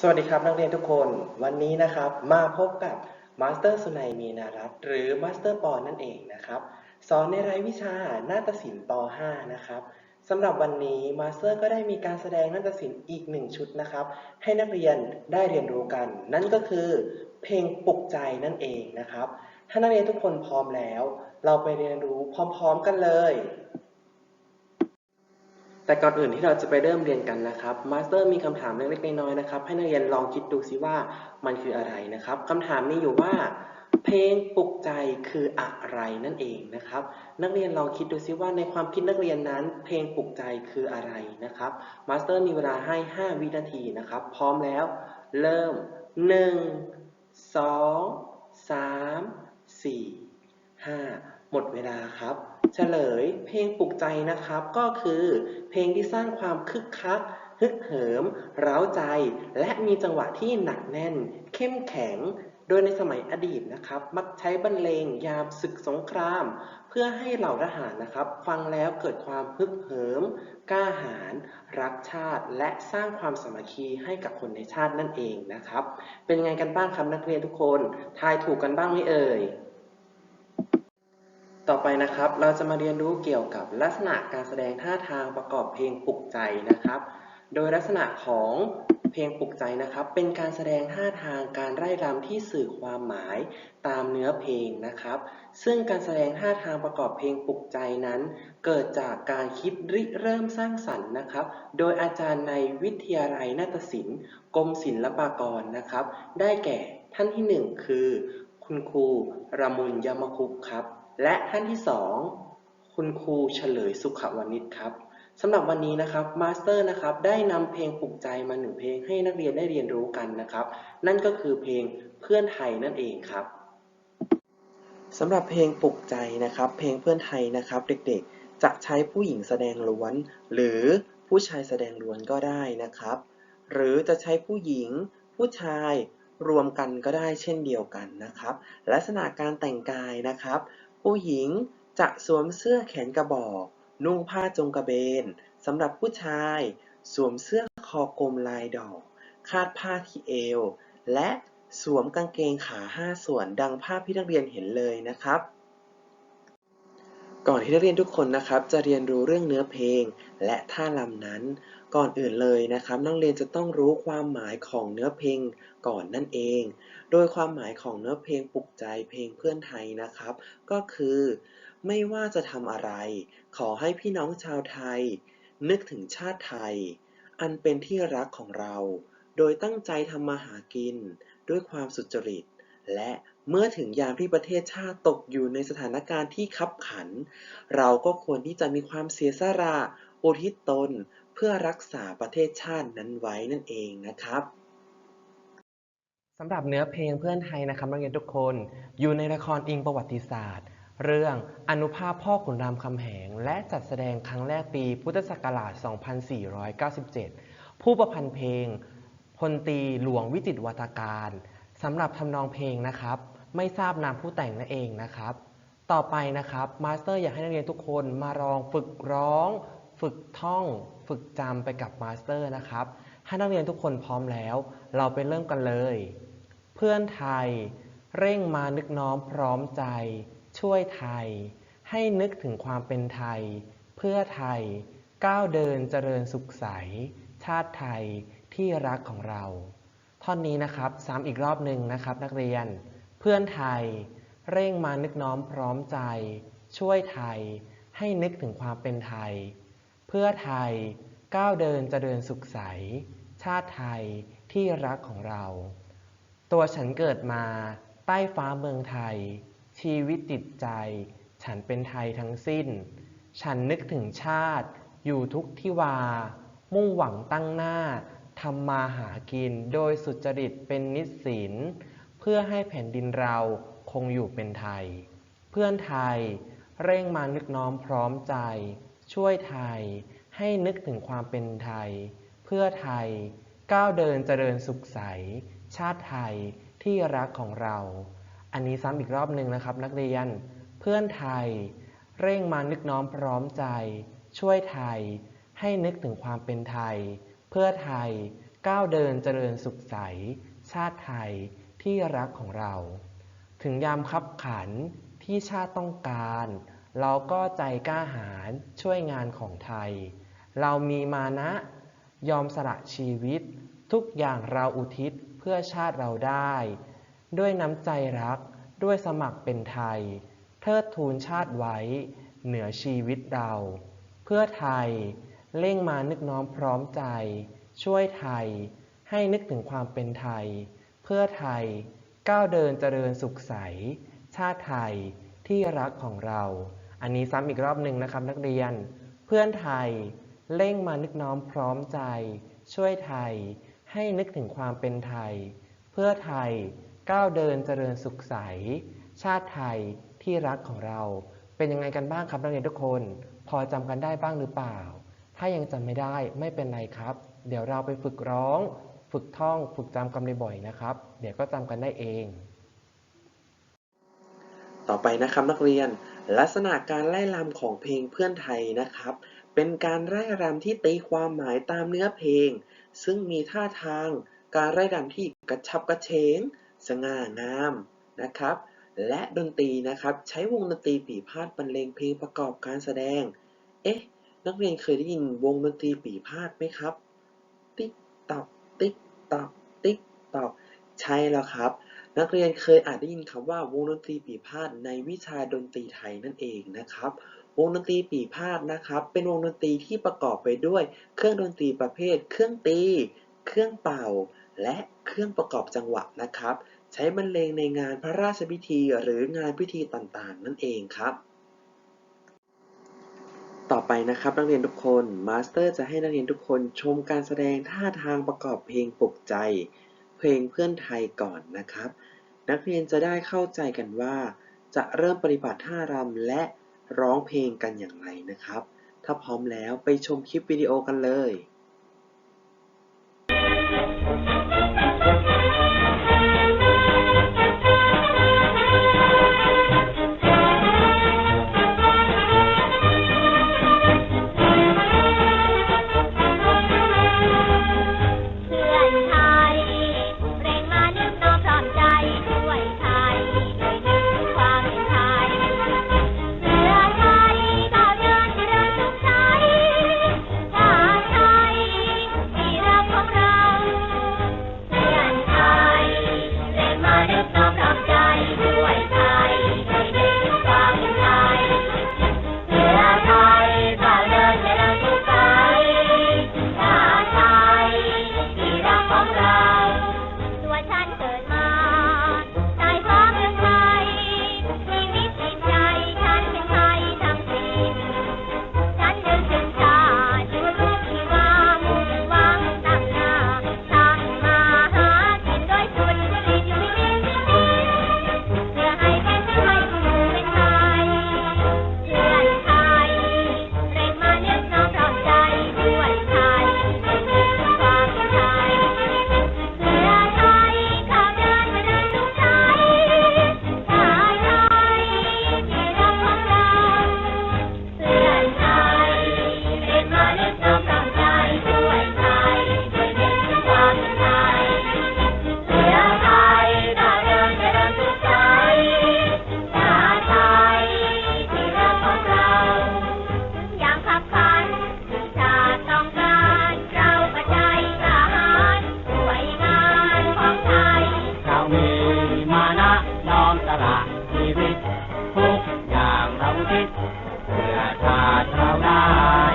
สวัสดีครับนักเรียนทุกคนวันนี้นะครับมาพบกับมาสเตอร์สุนัยมีนารัตน์หรือมาสเตอร์ปอนั่นเองนะครับสอนในรายวิชานาฏศิลป์ป .5 นะครับสำหรับวันนี้มาสเตอร์ก็ได้มีการแสดงนาฏศิลป์อีกหนึ่งชุดนะครับ ให้นักเรียนได้เรียนรู้กัน นั่นก็คือเพลงปลุกใจนั่นเองนะครับ ถ้านักเรียนทุกคนพร้อมแล้ว เราไปเรียนรู้พร้อม ๆ กันเลย แต่ก่อนอื่นที่เราจะไปเริ่มเรียนกันนะครับมาสเตอร์มีคำถามเล็กๆน้อยๆนะครับ ให้นักเรียนลองคิดดูซิว่ามันคืออะไรนะครับคำถามมีอยู่ว่า เพลงปลุกใจคืออะไรนั่นเองนะครับ นักเรียนลองคิดดูซิว่าในความคิดนักเรียนนั้น เพลงปลุกใจคืออะไรนะครับมาสเตอร์มีเวลาให้ 5 วินาทีนะครับ พร้อมแล้ว เริ่ม 1 2 3 4 5 หมดเวลาครับ เฉลยเพลงปลุกใจนะครับ ก็คือเพลงที่สร้างความคึกคักฮึกเหิม เร้าใจ และมีจังหวะที่หนักแน่น เข้มแข็ง โดยในสมัยอดีตนะครับ มักใช้บรรเลงยามศึกสงคราม เพื่อให้เหล่าทหารนะครับ ฟังแล้วเกิดความฮึกเหิม กล้าหาญรักชาติ และสร้างความสามัคคีให้กับคนในชาตินั่นเองนะครับ เป็นไงกันบ้างครับนักเรียนทุกคน ทายถูกกันบ้างไหมเอ่ย ต่อไปนะครับ เราจะมาเรียนรู้เกี่ยวกับลักษณะการแสดงท่าทางประกอบเพลงปลุกใจนะครับ โดยลักษณะของเพลงปลุกใจนะครับ เป็นการแสดงท่าทางการไร่รำที่สื่อความหมายตามเนื้อเพลงนะครับ ซึ่งการแสดงท่าทางประกอบเพลงปลุกใจนั้น เกิดจากการคิดริเริ่มสร้างสรรค์นะครับ โดยอาจารย์ในวิทยาลัยนาฏศิลป์กรมศิลปากรนะครับ ได้แก่ท่านที่หนึ่งคือ คุณครูระมุนยามคุปครับ และท่านที่สองคุณครูเฉลยสุขวณิชครับสำหรับวันนี้นะครับมาสเตอร์นะครับได้นำเพลงปลุกใจมาหนึ่งเพลงให้นักเรียนได้เรียนรู้กันนะครับ นั่นก็คือเพลงเพื่อนไทยนั่นเองครับสำหรับเพลงปลุกใจนะครับ เพลงเพื่อนไทยนะครับ เด็กๆ จะใช้ผู้หญิงแสดงล้วน หรือผู้ชายแสดงล้วนก็ได้นะครับ หรือจะใช้ผู้หญิง ผู้ชายรวมกันก็ได้เช่นเดียวกันนะครับ ลักษณะการแต่งกายนะครับ ผู้หญิงจะสวมเสื้อแขนกระบอก นุ่งผ้าจงกระเบนสำหรับผู้ชาย สวมเสื้อคอกลมลายดอก คาดผ้าที่เอว และสวมกางเกงขาห้าส่วนดังภาพที่นักเรียนเห็นเลยนะครับ ก่อนที่นักเรียนทุกคนนะครับ จะเรียนรู้เรื่องเนื้อเพลง และท่าลำนั้น ก่อนอื่นเลยนะครับ นักเรียนจะต้องรู้ความหมายของเนื้อเพลงก่อนนั่นเอง โดยความหมายของเนื้อเพลงปลุกใจเพลงเพื่อนไทยนะครับ ก็คือ ไม่ว่าจะทำอะไร ขอให้พี่น้องชาวไทย นึกถึงชาติไทย อันเป็นที่รักของเรา โดยตั้งใจทำมาหากิน ด้วยความสุจริต และ เมื่อถึงยามที่ประเทศชาติตกอยู่ในสถานการณ์ที่คับขัน เราก็ควรที่จะมีความเสียสละอุทิศตนเพื่อรักษาประเทศชาตินั้นไว้นั่นเองนะครับสำหรับเนื้อเพลงเพื่อนไทยนะครับนักเรียนทุกคนอยู่ในละครอิงประวัติศาสตร์ เรื่องอนุภาพพ่อขุนรามคำแหง และจัดแสดงครั้งแรกปีพุทธศักราช 2497 ผู้ประพันธ์เพลงพลตีหลวงวิจิตรวัตการสำหรับทำนองเพลงนะครับ ไม่ทราบนามผู้แต่งนั่นเองนะครับ ต่อไปนะครับมาสเตอร์อยากให้นักเรียนทุกคนมาลองฝึกร้อง ฝึกท่อง ฝึกจำไปกับมาสเตอร์นะครับถ้านักเรียนทุกคนพร้อมแล้ว เราไปเริ่มกันเลย เพื่อนไทย เร่งมานึกน้อมพร้อมใจ ช่วยไทย ให้นึกถึงความเป็นไทย เพื่อไทย ก้าวเดินเจริญสุขใส ชาติไทยที่รักของเรา ท่อนนี้นะครับซ้ำอีกรอบหนึ่งนะครับนักเรียน พื่อนไทย เร่งมานึกน้อมพร้อมใจ ช่วยไทย ให้นึกถึงความเป็นไทย เพื่อไทยก้าวเดินจะเจริญสุขใส ชาติไทยที่รักของเรา ตัวฉันเกิดมาใต้ฟ้าเมืองไทย ชีวิตจิตใจ ฉันเป็นไทยทั้งสิ้น ฉันนึกถึงชาติ อยู่ทุกที่วา มุ่งหวังตั้งหน้าทำมาหากินโดยสุจริตเป็นนิสสิน พื่อให้แผ่นดินเราคงอยู่เป็นไทย เพื่อนไทยเร่งมานึกน้อมพร้อมใจ ช่วยไทยให้นึกถึงความเป็นไทย เพื่อไทยก้าวเดินเจริญสุขใส ชาติไทยที่รักของเรา อันนี้ซ้ำอีกรอบหนึ่งนะครับ นักเรียน เพื่อนไทย เร่งมานึกน้อมพร้อมใจ ช่วยไทย ให้นึกถึงความเป็นไทย เพื่อไทยก้าวเดินเจริญสุขใส ชาติไทย ที่รักของเรา ถึงยามคับขันที่ชาติต้องการ เราก็ใจกล้าหาญช่วยงานของไทย เรามีมานะ ยอมสละชีวิต ทุกอย่างเราอุทิศเพื่อชาติเราได้ ด้วยน้ำใจรักด้วยสมัครเป็นไทย เทิดทูนชาติไว้ เหนือชีวิตเรา เพื่อไทยเร่งมานึกน้อมพร้อมใจ ช่วยไทย ให้นึกถึงความเป็นไทย เพื่อไทยก้าวเดินเจริญสุขใส ชาติไทยที่รักของเรา อันนี้ซ้ำอีกรอบหนึ่งนะครับนักเรียน เพื่อนไทยเร่งมานึกน้อมพร้อมใจ ช่วยไทยให้นึกถึงความเป็นไทย เพื่อไทยก้าวเดินเจริญสุขใส ชาติไทยที่รักของเรา เป็นยังไงกันบ้างครับนักเรียนทุกคน พอจำกันได้บ้างหรือเปล่า ถ้ายังจำไม่ได้ไม่เป็นไรครับ เดี๋ยวเราไปฝึกร้อง ฝึกท่องฝึกจำคำบ่อยๆนะครับ เดี๋ยวก็จำกันได้เอง ต่อไปนะครับนักเรียน ลักษณะการไล่รำของเพลงเพื่อนไทยนะครับ เป็นการไล่รำที่ตีความหมายตามเนื้อเพลง ซึ่งมีท่าทาง การไล่รำที่กระชับกระเฉง สง่างามนะครับ และดนตรีนะครับใช้วงดนตรีปีพาดบรรเลงเพลงประกอบการแสดง เอ๊ะ นักเรียนเคยได้ยินวงดนตรีปีพาดไหมครับ ติ๊กตอก ตอกติ๊กตอกใช่แล้วครับ นักเรียนเคยอาจได้ยินคำว่าวงดนตรีปีพาดในวิชาดนตรีไทยนั่นเองนะครับ วงดนตรีปีพาดนะครับ เป็นวงดนตรีที่ประกอบไปด้วย เครื่องดนตรีประเภท เครื่องตี เครื่องเป่า และเครื่องประกอบจังหวะนะครับ ใช้บรรเลงในงานพระราชพิธีหรืองานพิธีต่างๆ นั่นเองครับ ต่อไปนะครับนักเรียนทุกคนมาสเตอร์จะให้นักเรียนทุกคนชมการแสดงท่าทางประกอบเพลงปลุกใจ เพลงเพื่อนไทยก่อนนะครับ นักเรียนจะได้เข้าใจกันว่า จะเริ่มปฏิบัติท่ารำและร้องเพลงกันอย่างไรนะครับ ถ้าพร้อมแล้วไปชมคลิปวิดีโอกันเลยเวิตทุกอย่างเราคิดเพื่อชาติเราได้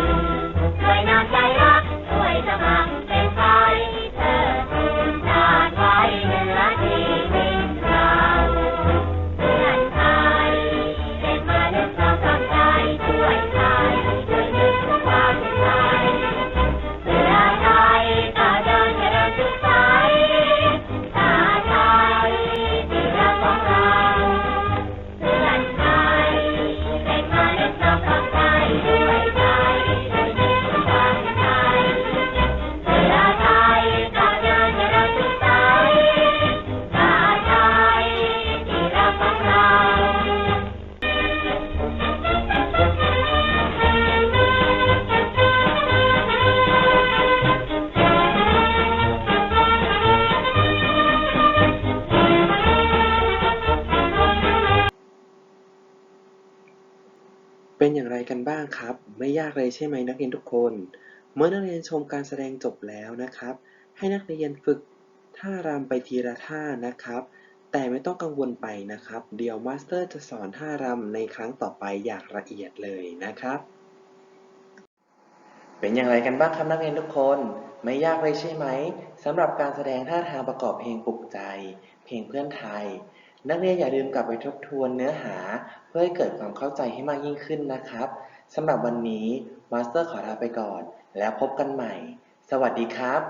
เป็นอย่างไรกันบ้างครับ ไม่ยากเลยใช่ไหมนักเรียนทุกคน เมื่อนักเรียนชมการแสดงจบแล้วนะครับ ให้นักเรียนฝึกท่ารำไปทีละท่านะครับ แต่ไม่ต้องกังวลไปนะครับ เดี๋ยวมาสเตอร์จะสอนท่ารำในครั้งต่อไปอย่างละเอียดเลยนะครับ เป็นอย่างไรกันบ้างครับนักเรียนทุกคน ไม่ยากเลยใช่ไหมสำหรับการแสดงท่าทางประกอบเพลงปลุกใจ เพลงเพื่อนไทย นักเรียนอย่าลืมกลับไปทบทวนเนื้อหา เพื่อให้เกิดความเข้าใจให้มากยิ่งขึ้นนะครับสำหรับวันนี้มาสเตอร์ขอลาไปก่อน แล้วพบกันใหม่ สวัสดีครับ